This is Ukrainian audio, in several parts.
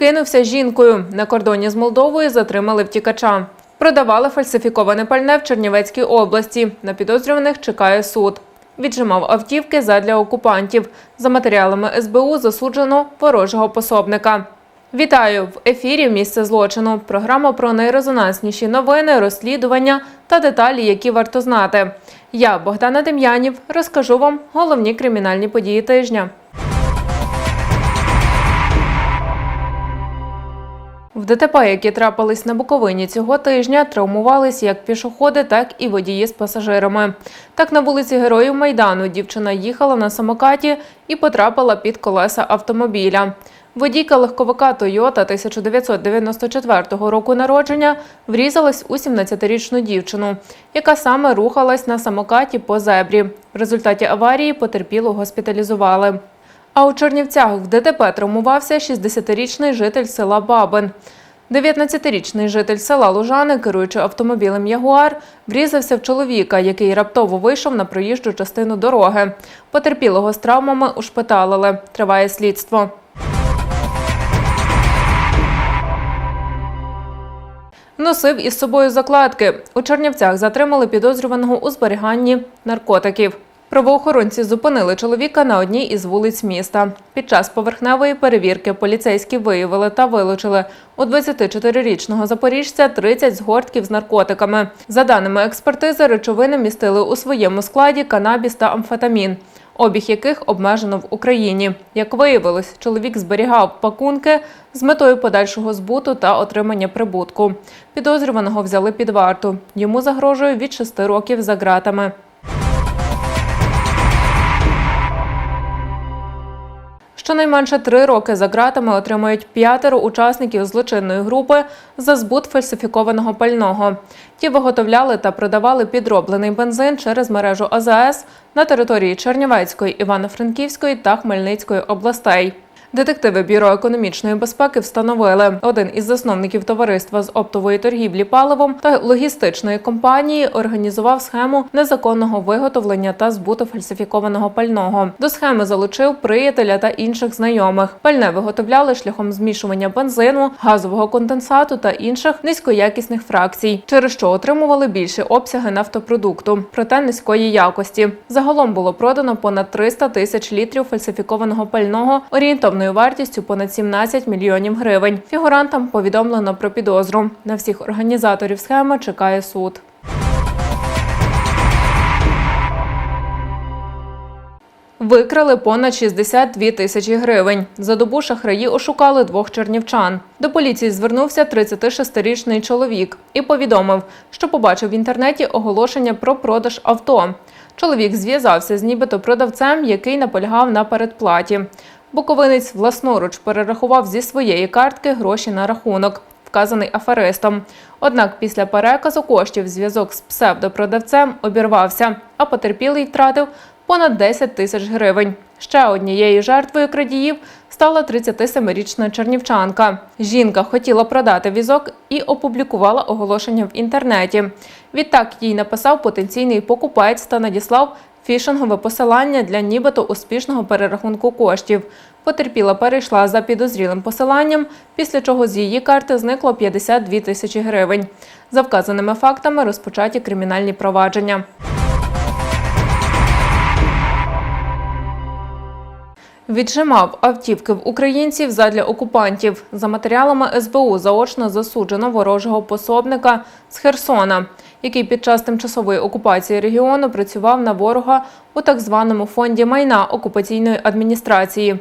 Прикинувся жінкою. На кордоні з Молдовою затримали втікача. Продавали фальсифіковане пальне в Чернівецькій області. На підозрюваних чекає суд. Віджимав автівки задля окупантів. За матеріалами СБУ засуджено ворожого пособника. Вітаю в ефірі Місце злочину. Програма про найрезонансніші новини, розслідування та деталі, які варто знати. Я Богдана Дем'янів розкажу вам головні кримінальні події тижня. В ДТП, які трапились на Буковині цього тижня, травмувались як пішоходи, так і водії з пасажирами. Так на вулиці Героїв Майдану дівчина їхала на самокаті і потрапила під колеса автомобіля. Водійка легковика Toyota 1994 року народження врізалась у 17-річну дівчину, яка саме рухалась на самокаті по зебрі. В результаті аварії потерпілу госпіталізували. А у Чернівцях в ДТП травмувався 60-річний житель села Бабин. 19-річний житель села Лужани, керуючи автомобілем Ягуар, врізався в чоловіка, який раптово вийшов на проїжджу частину дороги. Потерпілого з травмами ушпиталили. Триває слідство. Носив із собою закладки. У Чернівцях затримали підозрюваного у зберіганні наркотиків. Правоохоронці зупинили чоловіка на одній із вулиць міста. Під час поверхневої перевірки поліцейські виявили та вилучили у 24-річного запоріжця 30 згортків з наркотиками. За даними експертизи, речовини містили у своєму складі канабіс та амфетамін, обіг яких обмежено в Україні. Як виявилось, чоловік зберігав пакунки з метою подальшого збуту та отримання прибутку. Підозрюваного взяли під варту. Йому загрожує від 6 років за ґратами. Щонайменше три роки за ґратами отримають п'ятеро учасників злочинної групи за збут фальсифікованого пального. Ті виготовляли та продавали підроблений бензин через мережу АЗС на території Чернівецької, Івано-Франківської та Хмельницької областей. Детективи Бюро економічної безпеки встановили, один із засновників товариства з оптової торгівлі паливом та логістичної компанії організував схему незаконного виготовлення та збуту фальсифікованого пального. До схеми залучив приятеля та інших знайомих. Пальне виготовляли шляхом змішування бензину, газового конденсату та інших низькоякісних фракцій, через що отримували більші обсяги нафтопродукту, проте низької якості. Загалом було продано понад 300 тисяч літрів фальсифікованого пального орієнтовно вартістю понад 17 мільйонів гривень. Фігурантам повідомлено про підозру. На всіх організаторів схеми чекає суд. Викрали понад 62 тисячі гривень. За добу шахраї ошукали двох чернівчан. До поліції звернувся 36-річний чоловік і повідомив, що побачив в інтернеті оголошення про продаж авто. Чоловік зв'язався з нібито продавцем, який наполягав на передплаті. Буковинець власноруч перерахував зі своєї картки гроші на рахунок, вказаний аферистом. Однак після переказу коштів зв'язок з псевдопродавцем обірвався, а потерпілий втратив понад 10 тисяч гривень. Ще однією жертвою крадіїв стала 37-річна чернівчанка. Жінка хотіла продати візок і опублікувала оголошення в інтернеті. Відтак їй написав потенційний покупець та надіслав фішингове посилання для нібито успішного перерахунку коштів. Потерпіла перейшла за підозрілим посиланням, після чого з її карти зникло 52 тисячі гривень. За вказаними фактами розпочаті кримінальні провадження. Віджимав автівки в українців задля окупантів. За матеріалами СБУ заочно засуджено ворожого пособника з Херсона, який під час тимчасової окупації регіону працював на ворога у так званому фонді майна окупаційної адміністрації.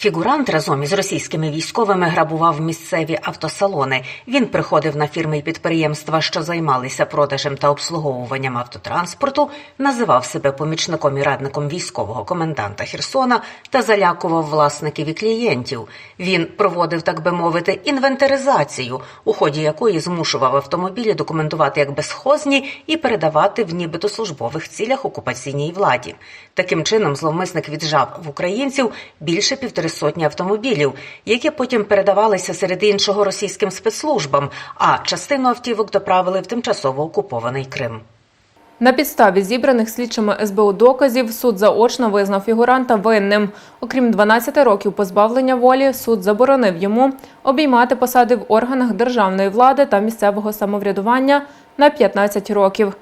Фігурант разом із російськими військовими грабував місцеві автосалони. Він приходив на фірми і підприємства, що займалися продажем та обслуговуванням автотранспорту, називав себе помічником і радником військового коменданта Херсона та залякував власників і клієнтів. Він проводив, так би мовити, інвентаризацію, у ході якої змушував автомобілі документувати як безхозні і передавати в нібито службових цілях окупаційній владі. Таким чином, зловмисник віджав в українців більше півтори сотні автомобілів, які потім передавалися серед іншого російським спецслужбам, а частину автівок доправили в тимчасово окупований Крим. На підставі зібраних слідчими СБУ доказів суд заочно визнав фігуранта винним. Окрім 12 років позбавлення волі, суд заборонив йому обіймати посади в органах державної влади та місцевого самоврядування на 15 років.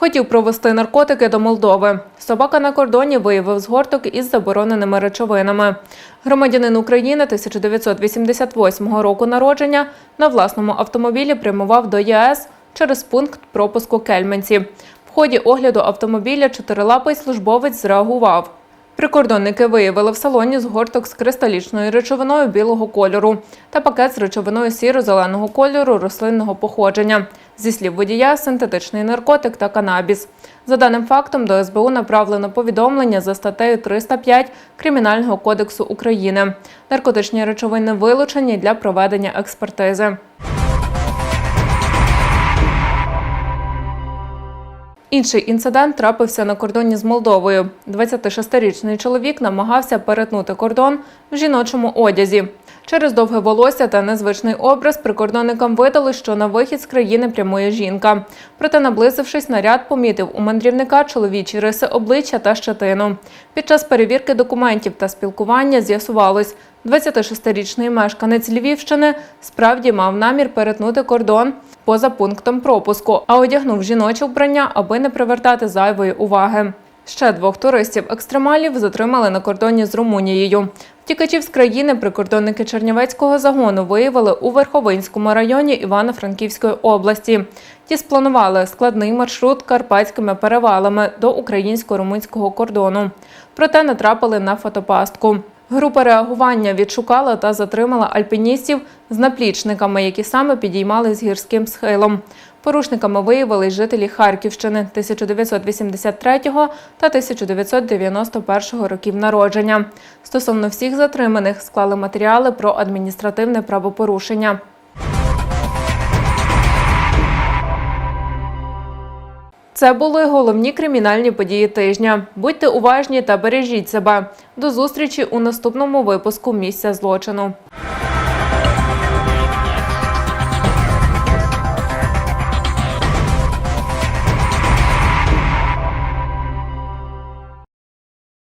Хотів провести наркотики до Молдови. Собака на кордоні виявив згорток із забороненими речовинами. Громадянин України 1988 року народження на власному автомобілі прямував до ЄС через пункт пропуску Кельменці. В ході огляду автомобіля чотирилапий службовець зреагував. Прикордонники виявили в салоні згорток з кристалічною речовиною білого кольору та пакет з речовиною сіро-зеленого кольору рослинного походження. Зі слів водія, синтетичний наркотик та канабіс. За даним фактом до СБУ направлено повідомлення за статтею 305 Кримінального кодексу України. Наркотичні речовини вилучені для проведення експертизи. Інший інцидент трапився на кордоні з Молдовою. 26-річний чоловік намагався перетнути кордон в жіночому одязі. Через довге волосся та незвичний образ прикордонникам видали, що на вихід з країни прямує жінка. Проте, наблизившись, наряд помітив у мандрівника чоловічі риси обличчя та щетину. Під час перевірки документів та спілкування з'ясувалось, 26-річний мешканець Львівщини справді мав намір перетнути кордон поза пунктом пропуску, а одягнув жіноче вбрання, аби не привертати зайвої уваги. Ще двох туристів-екстремалів затримали на кордоні з Румунією. Втікачів з країни прикордонники Чернівецького загону виявили у Верховинському районі Івано-Франківської області. Ті спланували складний маршрут карпатськими перевалами до українсько-румунського кордону. Проте натрапили на фотопастку. Група реагування відшукала та затримала альпіністів з наплічниками, які саме підіймали з гірським схилом. Порушниками виявились жителі Харківщини 1983 та 1991 років народження. Стосовно всіх затриманих склали матеріали про адміністративне правопорушення. Це були головні кримінальні події тижня. Будьте уважні та бережіть себе. До зустрічі у наступному випуску місця злочину.